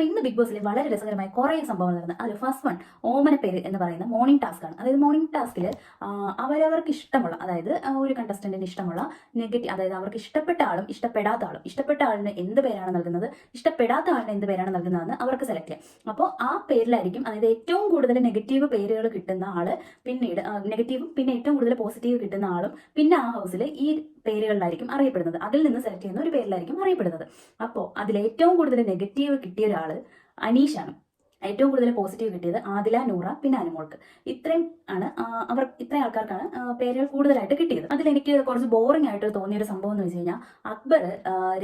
അപ്പൊ ഇന്ന് ബിഗ് ബോസിൽ വളരെ രസകരമായ കുറേ സംഭവങ്ങൾ നടന്നു അതിൽ ഫസ്റ്റ് വൺ ഓമന പേര് എന്ന് പറയുന്ന മോർണിംഗ് ടാസ്ക് ആണ്. അതായത് മോർണിംഗ് ടാസ്കിൽ അവരവർക്ക് ഇഷ്ടമുള്ള അതായത് ഒരു കണ്ടസ്റ്റന്റിന് ഇഷ്ടമുള്ള നെഗറ്റീവ് അതായത് അവർക്ക് ഇഷ്ടപ്പെട്ട ആളും ഇഷ്ടപ്പെടാത്ത ആളും ഇഷ്ടപ്പെട്ട ആളിന് എന്ത് പേരാണ് നൽകുന്നത് ഇഷ്ടപ്പെടാത്ത ആളിന് എന്ത് പേരാണ് നൽകുന്നതെന്ന് അവർക്ക് സെലക്ട് ചെയ്യാം. അപ്പോൾ ആ പേരിലായിരിക്കും അതായത് ഏറ്റവും കൂടുതൽ നെഗറ്റീവ് പേരുകൾ കിട്ടുന്ന ആൾ പിന്നീട് നെഗറ്റീവും പിന്നെ ഏറ്റവും കൂടുതൽ പോസിറ്റീവ് കിട്ടുന്ന ആളും പിന്നെ ആ ഹൗസിൽ ഈ പേരുകളിലായിരിക്കും അറിയപ്പെടുന്നത്. അതിൽ നിന്ന് സെലക്ട് ചെയ്യുന്ന ഒരു പേരിലായിരിക്കും അറിയപ്പെടുന്നത്. അപ്പോൾ അതിൽ ഏറ്റവും കൂടുതൽ നെഗറ്റീവ് കിട്ടിയ ഒരാൾ അനീഷാണ്. ഏറ്റവും കൂടുതൽ പോസിറ്റീവ് കിട്ടിയത് ആദില നൂറ പിന്നെ അനുമോൾക്ക്. ഇത്രയും ആണ് അവർ ഇത്രയും ആൾക്കാർക്കാണ് പേരുകൾ കൂടുതലായിട്ട് കിട്ടിയത്. അതിൽ എനിക്ക് കുറച്ച് ബോറിംഗ് ആയിട്ട് തോന്നിയ ഒരു സംഭവം എന്ന് വെച്ച് കഴിഞ്ഞാൽ അക്ബർ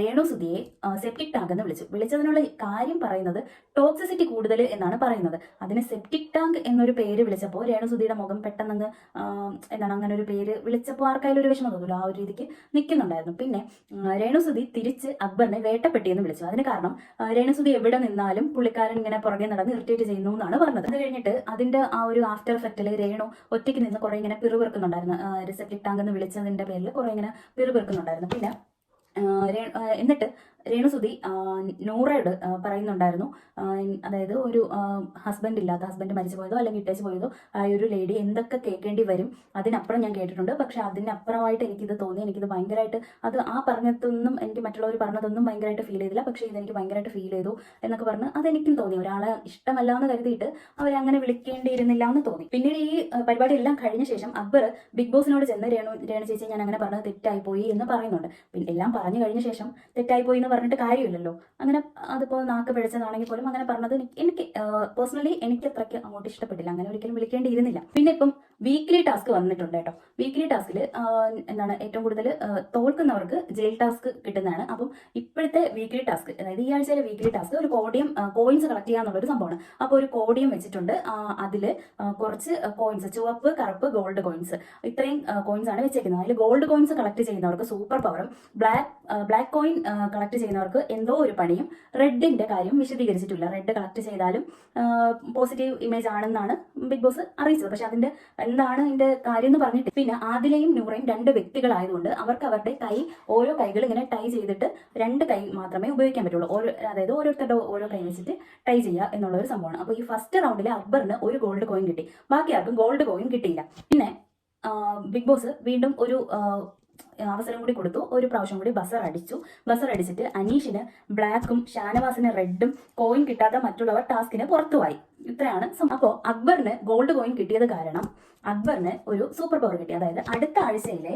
രേണു സുധിയെ സെപ്റ്റിക് ടാങ്ക് എന്ന് വിളിച്ചു. വിളിച്ചതിനുള്ള കാര്യം പറയുന്നത് ടോക്സിസിറ്റി കൂടുതൽ എന്നാണ് പറയുന്നത്. അതിന് സെപ്റ്റിക് ടാങ്ക് എന്നൊരു പേര് വിളിച്ചപ്പോൾ രേണു സുധിയുടെ മുഖം പെട്ടെന്ന് എന്താണ് അങ്ങനെ ഒരു പേര് വിളിച്ചപ്പോൾ ആർക്കായാലും ഒരു വിഷമം തോന്നില്ല ആ ഒരു രീതിക്ക് നിൽക്കുന്നുണ്ടായിരുന്നു പിന്നെ ആ, രേണു സുധി തിരിച്ച് അക്ബറിനെ വേട്ടപ്പെട്ടി എന്ന് വിളിച്ചു. അതിന് കാരണം ആ, രേണു സുധി എവിടെ നിന്നാലും പുള്ളിക്കാരൻ ഇങ്ങനെ പുറകെ നടന്ന് ഇറിറ്റേറ്റ് ചെയ്യുന്നു എന്നാണ് പറഞ്ഞത്. അത് കഴിഞ്ഞിട്ട് അതിന്റെ ആ ഒരു ആഫ്റ്റർ എഫക്റ്റിൽ രേണു ഒറ്റയ്ക്ക് നിന്ന് കുറെ ഇങ്ങനെ പിറുപിറുക്കുന്നുണ്ടായിരുന്നു. റിസെപ്റ്റിക് ടാങ്ക് എന്ന് വിളിച്ചതിന്റെ പേരിൽ കുറെ ഇങ്ങനെ പിറുപിറുക്കുന്നുണ്ടായിരുന്നു. പിന്നെ എന്നിട്ട് രേണുസുതി നൂറയോട് പറയുന്നുണ്ടായിരുന്നു. അതായത് ഒരു ഹസ്ബൻഡ് ഇല്ലാത്ത ഹസ്ബൻഡ് മരിച്ചു പോയതോ അല്ലെങ്കിൽ ഇട്ടേച്ച് പോയതോ ആയ ഒരു ലേഡി എന്തൊക്കെ കേൾക്കേണ്ടി വരും അതിനപ്പുറം ഞാൻ കേട്ടിട്ടുണ്ട്. പക്ഷെ അതിനപ്പുറമായിട്ട് എനിക്കിത് തോന്നി എനിക്കിത് ഭയങ്കരമായിട്ട് അത് ആ പറഞ്ഞതൊന്നും എനിക്ക് മറ്റുള്ളവർ പറഞ്ഞതൊന്നും ഭയങ്കരമായിട്ട് ഫീൽ ചെയ്തില്ല. പക്ഷേ ഇതെനിക്ക് ഭയങ്കരമായിട്ട് ഫീൽ ചെയ്തു എന്നൊക്കെ പറഞ്ഞ് അതെനിക്കും തോന്നി. ഒരാളെ ഇഷ്ടമല്ല എന്ന് കരുതിയിട്ട് അവരെ അങ്ങനെ വിളിക്കേണ്ടിയിരുന്നില്ല എന്ന് തോന്നി. പിന്നീട് ഈ പരിപാടി എല്ലാം കഴിഞ്ഞ ശേഷം അക്ബർ ബിഗ് ബോസിനോട് ചെന്ന് രേണു രേണു ചേച്ചി ഞാൻ അങ്ങനെ പറഞ്ഞത് തെറ്റായി പോയി എന്ന് പറയുന്നുണ്ട്. പിന്നെ എല്ലാം പറഞ്ഞു കഴിഞ്ഞ ശേഷം തെറ്റായി പോയി എന്ന് പറഞ്ഞിട്ട് കാര്യമില്ലല്ലോ. അങ്ങനെ അതിപ്പോൾ നാക്ക് പിഴച്ചതാണെങ്കിൽ പോലും അങ്ങനെ പറഞ്ഞത് എനിക്ക് പേഴ്സണലി എനിക്ക് അത്രയ്ക്ക് അങ്ങോട്ട് ഇഷ്ടപ്പെട്ടില്ല. അങ്ങനെ ഒരിക്കലും വിളിക്കേണ്ടിയിരുന്നില്ല. പിന്നെ ഇപ്പം വീക്ക്ലി ടാസ്ക് വന്നിട്ടുണ്ട് കേട്ടോ. വീക്ക്ലി ടാസ്കിൽ എന്താണ് ഏറ്റവും കൂടുതൽ തോൽക്കുന്നവർക്ക് ജയിൽ ടാസ്ക് കിട്ടുന്നതാണ്. അപ്പം ഇപ്പോഴത്തെ വീക്ക്ലി ടാസ്ക് അതായത് ഈ ആഴ്ചയിലെ വീക്ക്ലി ടാസ്ക് ഒരു കോഡിയം കോയിൻസ് കളക്ട് ചെയ്യുക എന്നുള്ളൊരു സംഭവമാണ്. അപ്പോൾ ഒരു കോഡിയം വെച്ചിട്ടുണ്ട് അതിൽ കുറച്ച് കോയിൻസ് ചുവപ്പ് കറുപ്പ് ഗോൾഡ് കോയിൻസ് ഇത്രയും കോയിൻസ് ആണ് വെച്ചേക്കുന്നത്. അതിൽ ഗോൾഡ് കോയിൻസ് കളക്ട് ചെയ്യുന്നവർക്ക് സൂപ്പർ പവറും ബ്ലാക്ക് ബ്ലാക്ക് കോയിൻ കളക്ട് ചെയ്യുന്നവർക്ക് എന്തോ ഒരു പണിയും റെഡിന്റെ കാര്യം വിശദീകരിച്ചിട്ടില്ല. റെഡ് കളക്ട് ചെയ്താലും പോസിറ്റീവ് ഇമേജ് ആണെന്നാണ് ബിഗ് ബോസ് അറിയിച്ചത്. പക്ഷെ അതിന്റെ എന്താണ് അതിന്റെ കാര്യം എന്ന് പറഞ്ഞിട്ട് പിന്നെ ആദിലയും നൂറയും രണ്ട് വ്യക്തികളായതുകൊണ്ട് അവർക്ക് അവരുടെ കൈ ഓരോ കൈകൾ ഇങ്ങനെ ടൈ ചെയ്തിട്ട് രണ്ട് കൈ മാത്രമേ ഉപയോഗിക്കാൻ പറ്റുള്ളൂ. ഓരോ അതായത് ഓരോരുത്തരുടെ ഓരോ കൈ വെച്ചിട്ട് ടൈ ചെയ്യുക എന്നുള്ള ഒരു സംഭവമാണ്. അപ്പോൾ ഈ ഫസ്റ്റ് റൗണ്ടിൽ അക്ബറിന് ഒരു ഗോൾഡ് കോയിൻ കിട്ടി. ബാക്കി ആർക്കും ഗോൾഡ് കോയിൻ കിട്ടിയില്ല. പിന്നെ ബിഗ് ബോസ് വീണ്ടും ഒരു അവസരം കൂടി കൊടുത്തു. ഒരു പ്രാവശ്യം കൂടി ബസർ അടിച്ചു. ബസർ അടിച്ചിട്ട് അനീഷിന് ബ്ലാക്കും ഷാനവാസിന് റെഡും കോയിൻ കിട്ടാത്ത മറ്റുള്ളവർ ടാസ്കിന് പുറത്തുമായി ഇത്രയാണ് അപ്പോൾ അപ്പോ അക്ബറിന് ഗോൾഡ് കോയിൻ കിട്ടിയത് കാരണം അക്ബറിന് ഒരു സൂപ്പർ പവർ കിട്ടി. അതായത് അടുത്ത ആഴ്ചയിലെ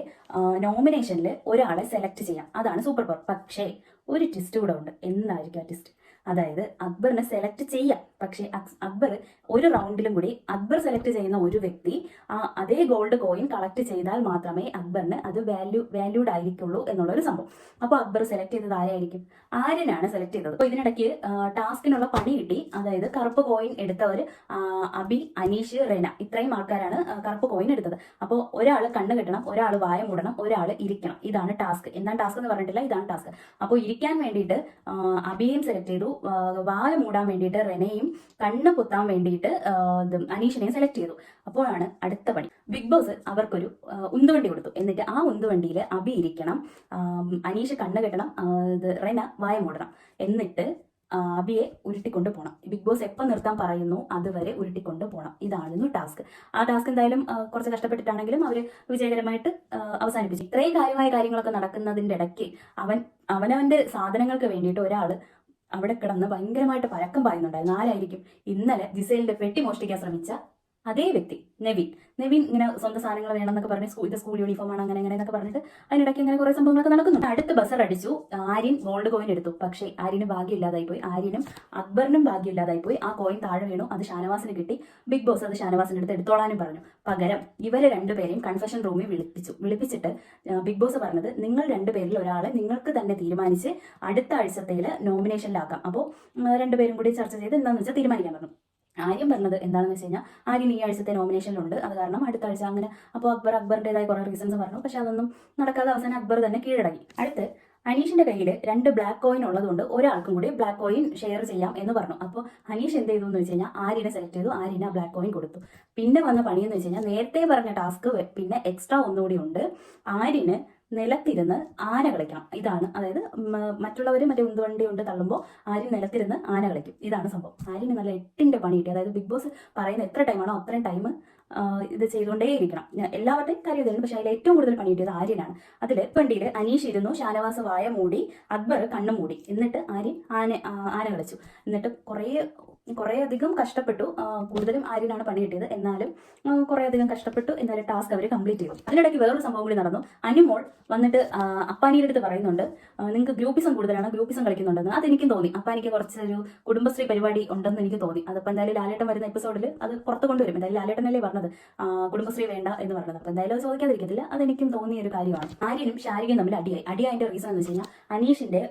നോമിനേഷനിൽ ഒരാളെ സെലക്ട് ചെയ്യാം. അതാണ് സൂപ്പർ പവർ പക്ഷേ ഒരു ട്വിസ്റ്റ് കൂടെ ഉണ്ട്. എന്തായിരിക്കും ആ ട്വിസ്റ്റ് അതായത് അക്ബറിനെ സെലക്ട് ചെയ്യാം. പക്ഷേ അക്ബർ ഒരു റൗണ്ടിലും കൂടി അക്ബർ സെലക്ട് ചെയ്യുന്ന ഒരു വ്യക്തി ആ അതേ ഗോൾഡ് കോയിൻ കളക്ട് ചെയ്താൽ മാത്രമേ അക്ബറിന് അത് വാല്യൂ വാല്യൂഡ് ആയിരിക്കുള്ളൂ എന്നുള്ള ഒരു സംഭവം. അപ്പോൾ അക്ബർ സെലക്ട് ചെയ്തത് ആരായിരിക്കും? ആര്യനാണ് സെലക്ട് ചെയ്തത്. അപ്പോൾ ഇതിനിടയ്ക്ക് ടാസ്കിനുള്ള പണി കിട്ടി. അതായത് കറുപ്പ് കോയിൻ എടുത്തവർ അബി അനീഷ് റെന ഇത്രയും ആൾക്കാരാണ് കറുപ്പ് കോയിൻ എടുത്തത്. അപ്പോൾ ഒരാൾ കണ്ണ് കെട്ടണം ഒരാൾ വായം മൂടണം ഒരാൾ ഇരിക്കണം. ഇതാണ് ടാസ്ക് എന്താണ് ടാസ്ക് എന്ന് പറഞ്ഞിട്ടില്ല ഇതാണ് ടാസ്ക് അപ്പോൾ ഇരിക്കാൻ വേണ്ടിയിട്ട് അബിയും സെലക്ട് ചെയ്തു. വായ മൂടാൻ വേണ്ടിയിട്ട് റെനയും കണ്ണ് കുത്താൻ വേണ്ടിയിട്ട് അനീഷിനെയും സെലക്ട് ചെയ്തു. അപ്പോഴാണ് അടുത്ത പണി ബിഗ് ബോസ് അവർക്കൊരു ഉന്തുവണ്ടി കൊടുത്തു. എന്നിട്ട് ആ ഉന്തുവണ്ടിയിൽ അബി ഇരിക്കണം അനീഷ് കണ്ണ് കെട്ടണം റെന വായ മൂടണം. എന്നിട്ട് അബിയെ ഉരുട്ടിക്കൊണ്ട് പോകണം ബിഗ് ബോസ് എപ്പോൾ നിർത്താൻ പറയുന്നു അതുവരെ ഉരുട്ടിക്കൊണ്ട് പോകണം ഇതായിരുന്നു ടാസ്ക് ആ ടാസ്ക് എന്തായാലും കുറച്ച് കഷ്ടപ്പെട്ടിട്ടാണെങ്കിലും അവർ വിജയകരമായിട്ട് അവസാനിപ്പിച്ചു. ഇത്രയും കാര്യമായ കാര്യങ്ങളൊക്കെ നടക്കുന്നതിന്റെ ഇടയ്ക്ക് അവൻ അവനവന്റെ സാധനങ്ങൾക്ക് വേണ്ടിയിട്ട് ഒരാൾ അവിടെ കിടന്ന് ഭയങ്കരമായിട്ട് പഴക്കം പറയുന്നുണ്ടായിരുന്നു ആരായിരിക്കും? ഇന്നലെ ജിസേലിന്റെ പെട്ടി മോഷ്ടിക്കാൻ ശ്രമിച്ച അതേ വ്യക്തി നവീൻ. നവീൻ ഇങ്ങനെ സ്വന്തം സാധനങ്ങൾ വേണമെന്നൊക്കെ പറഞ്ഞ് സ്കൂൾ ഇത് സ്കൂൾ യൂണിഫോം ആണ് അങ്ങനെ അങ്ങനെ എന്നൊക്കെ പറഞ്ഞിട്ട് അതിനിടയ്ക്ക് ഇങ്ങനെ കുറെ സംഭവങ്ങളൊക്കെ നടക്കുന്നുണ്ട്. അടുത്ത് ബസർ അടിച്ചു. ആര്യൻ ഗോൾഡ് കോയിൻ എടുത്തു. പക്ഷേ ആര്യന് ഭാഗ്യമില്ലാതായി പോയി. ആര്യനും അക്ബറിനും ഭാഗ്യമില്ലാതായി പോയി. ആ കോയിൻ താഴെ വീണു. അത് ഷാനവാസിന് കിട്ടി. ബിഗ് ബോസ് അത് ഷാനവാസിന്റെ അടുത്ത് എടുത്തോളാനും പറഞ്ഞു. പകരം ഇവരെ രണ്ടുപേരെയും കൺഫെഷൻ റൂമിൽ വിളിപ്പിച്ചു. വിളിപ്പിച്ചിട്ട് ബിഗ് ബോസ് പറഞ്ഞത് നിങ്ങൾ രണ്ടുപേരിൽ ഒരാളെ നിങ്ങൾക്ക് തന്നെ തീരുമാനിച്ച് അടുത്ത ആഴ്ചത്തേൽ നോമിനേഷനിലാക്കാം അപ്പോൾ രണ്ടുപേരും കൂടി ചർച്ച ചെയ്ത് എന്താണെന്ന് വെച്ചാൽ തീരുമാനിക്കാൻ പറഞ്ഞു. ആര്യം പറഞ്ഞത് എന്താണെന്ന് വെച്ച് കഴിഞ്ഞാൽ ആര്യം ഈ ആഴ്ചത്തെ നോമിനേഷനിലുണ്ട് അത് കാരണം അടുത്ത ആഴ്ച അങ്ങനെ അപ്പോൾ അക്ബർ അക്ബറിന്റെതായ കുറേ റീസൺസ് പറഞ്ഞു. പക്ഷെ അതൊന്നും നടക്കാതെ അവസാനം അക്ബർ തന്നെ കീഴടങ്ങി. അടുത്ത് അനീഷിന്റെ കയ്യിൽ രണ്ട് ബ്ലാക്ക് കോയിൻ ഉള്ളതുകൊണ്ട് ഒരാൾക്കും കൂടി ബ്ലാക്ക് കോയിൻ ഷെയർ ചെയ്യാം എന്ന് പറഞ്ഞു. അപ്പോൾ അനീഷ് എന്ത് ചെയ്തു എന്ന് വെച്ച് കഴിഞ്ഞാൽ ആര്യനെ സെലക്ട് ചെയ്തു. ആര്യനെ ആ ബ്ലാക്ക് കോയിൻ കൊടുത്തു. പിന്നെ വന്ന പണിയെന്ന് വെച്ച് കഴിഞ്ഞാൽ നേരത്തെ പറഞ്ഞ ടാസ്ക് പിന്നെ എക്സ്ട്രാ ഒന്നുകൂടി ഉണ്ട്. ആര്യന് നിലത്തിരുന്ന് ആന കളിക്കണം. ഇതാണ്. അതായത് മറ്റുള്ളവർ മറ്റേ ഉന്തുവണ്ടി കൊണ്ട് തള്ളുമ്പോൾ ആര്യൻ നിലത്തിരുന്ന് ആന കളിക്കും. ഇതാണ് സംഭവം. ആര്യന് നല്ല എട്ടിന്റെ പണി കിട്ടി. അതായത് ബിഗ് ബോസ് പറയുന്ന എത്ര ടൈമാണോ അത്രയും ടൈം ഇത് ചെയ്തുകൊണ്ടേയിരിക്കണം. എല്ലാവരുടെയും കാര്യം ഇതായിരുന്നു പക്ഷേ അതിൽ ഏറ്റവും കൂടുതൽ പണി കിട്ടിയത് ആര്യനാണ്. അതിൽ പെണ്ടിയിൽ അനീഷ് ഇരുന്നു ഷാനവാസ് വായ മൂടി അക്ബർ കണ്ണും മൂടി. എന്നിട്ട് ആര്യൻ ആന ആന കളിച്ചു. എന്നിട്ട് കുറേ കുറേ അധികം കഷ്ടപ്പെട്ടു കൂടുതലും ആര്യനാണ് പണി കിട്ടിയത്. എന്നാലും കുറേ അധികം കഷ്ടപ്പെട്ടു. എന്നാലും ടാസ്ക് അവർ കംപ്ലീറ്റ് ചെയ്തു. അതിനിടയ്ക്ക് വേറൊരു സംഭവം കൂടി നടന്നു. അനുമോൾ വന്നിട്ട് അപ്പാനിയുടെ അടുത്ത് പറയുന്നുണ്ട് നിങ്ങൾക്ക് ഗ്രൂപ്പിസം കൂടുതലാണ്? ഗ്രൂപ്പിസം കളിക്കുന്നുണ്ടെന്ന്. അതെനിക്കും തോന്നി. അപ്പാനിക്ക് കുറച്ചൊരു കുടുംബശ്രീ പരിപാടി ഉണ്ടെന്ന് എനിക്ക് തോന്നി. അതിപ്പോൾ എന്തായാലും ലാലേട്ടൻ വരുന്ന എപ്പിസോഡിൽ അത് പുറത്തു കൊണ്ടുവരും. എന്തായാലും ലാലേട്ടനല്ലേ പറഞ്ഞത്. കുടുംബശ്രീ വേണ്ട എന്ന് പറഞ്ഞത്. അപ്പോൾ എന്തായാലും ചോദിക്കാതിരിക്കത്തില്ല. അതെനിക്കും തോന്നിയ ഒരു കാര്യമാണ്. ആര്യനും ഷാരികയും തമ്മിൽ അടിയായി. അടിയായിട്ട് റീസൺ എന്ന് വെച്ച് കഴിഞ്ഞാൽ അനീഷിന്റെ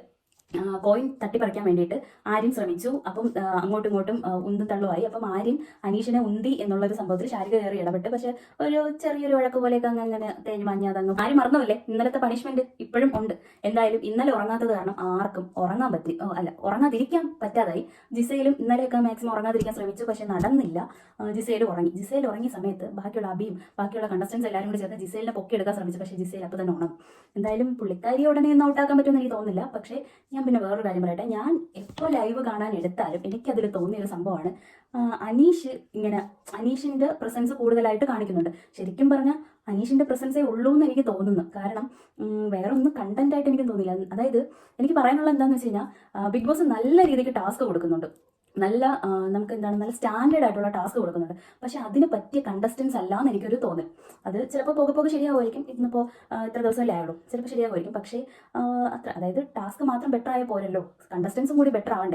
കോയിൻ തട്ടിപ്പറിക്കാൻ വേണ്ടിയിട്ട് ആര്യൻ ശ്രമിച്ചു. അപ്പം അങ്ങോട്ടും ഇങ്ങോട്ടും ഉന്തും തള്ളുമായി. അപ്പം ആര്യൻ അനീഷിനെ ഉന്തി എന്നുള്ളൊരു സംഭവത്തിൽ ശാരിക കയറി ഇടപെട്ട്. പക്ഷെ ഒരു ചെറിയൊരു വഴക്ക് പോലെയൊക്കെ അങ്ങ് അങ്ങനെ തേഞ്ഞു മഞ്ഞാതങ്ങ് ആരും മറന്നുമില്ലേ ഇന്നലത്തെ പണിഷ്മെന്റ് ഇപ്പോഴും ഉണ്ട്. എന്തായാലും ഇന്നലെ ഉറങ്ങാത്തത് കാരണം ആർക്കും ഉറങ്ങാൻ പറ്റി അല്ല ഉറങ്ങാതിരിക്കാൻ പറ്റാതായി. ജിസയിലും ഇന്നലെയൊക്കെ മാക്സിമം ഉറങ്ങാതിരിക്കാൻ ശ്രമിച്ചു. പക്ഷെ നടന്നില്ല. ജിസയിൽ ഉറങ്ങി. ജിസയിൽ ഉറങ്ങിയ സമയത്ത് ബാക്കിയുള്ള അബിയും ബാക്കിയുള്ള കണ്ടസ്റ്റൻസ് എല്ലാവരും കൂടി ചേർന്ന് പൊക്കി എടുക്കാൻ ശ്രമിച്ചു. പക്ഷെ ജിസയിൽ അപ്പോൾ തന്നെ ഉണർന്നു. എന്തായാലും പുള്ളിക്കാരി ഉടനെ ഒന്നും ഔട്ടാക്കാൻ പറ്റുമെന്ന് എനിക്ക് തോന്നുന്നില്ല. പക്ഷേ ഞാൻ പിന്നെ വേറൊരു കാര്യം പറയട്ടെ. ഞാൻ എപ്പോൾ ലൈവ് കാണാൻ എടുത്താലും എനിക്കതിൽ തോന്നിയ ഒരു സംഭവമാണ് അനീഷ് ഇങ്ങനെ അനീഷിന്റെ പ്രസൻസ് കൂടുതലായിട്ട് കാണിക്കുന്നുണ്ട്. ശരിക്കും പറഞ്ഞാൽ അനീഷിന്റെ പ്രസൻസേ ഉള്ളൂ എന്ന് എനിക്ക് തോന്നുന്നു. കാരണം വേറെ ഒന്നും കണ്ടന്റ് ആയിട്ട് എനിക്ക് തോന്നില്ല അതായത് എനിക്ക് പറയാനുള്ള എന്താണെന്ന് വെച്ച് കഴിഞ്ഞാൽ ബിഗ് ബോസ് നല്ല രീതിക്ക് ടാസ്ക് കൊടുക്കുന്നുണ്ട്. നല്ല നമുക്ക് എന്താണ് നല്ല സ്റ്റാൻഡേർഡ് ആയിട്ടുള്ള ടാസ്ക് കൊടുക്കുന്നുണ്ട്. പക്ഷെ അതിന് പറ്റിയ കണ്ടസ്റ്റൻസ് അല്ല എന്ന് എനിക്കൊരു തോന്നൽ. അത് ചിലപ്പോൾ പോകെ പോകെ ശരിയാവുമായിരിക്കും. ഇന്നിപ്പോൾ ഇത്ര ദിവസമല്ലേ ആയുള്ളൂ. ചിലപ്പോൾ ശരിയാവുമായിരിക്കും. പക്ഷേ അത്ര അതായത് ടാസ്ക് മാത്രം ബെറ്റർ ആയ പോരല്ലോ. കണ്ടസ്റ്റൻസും കൂടി ബെറ്റർ ആവണ്ടേ?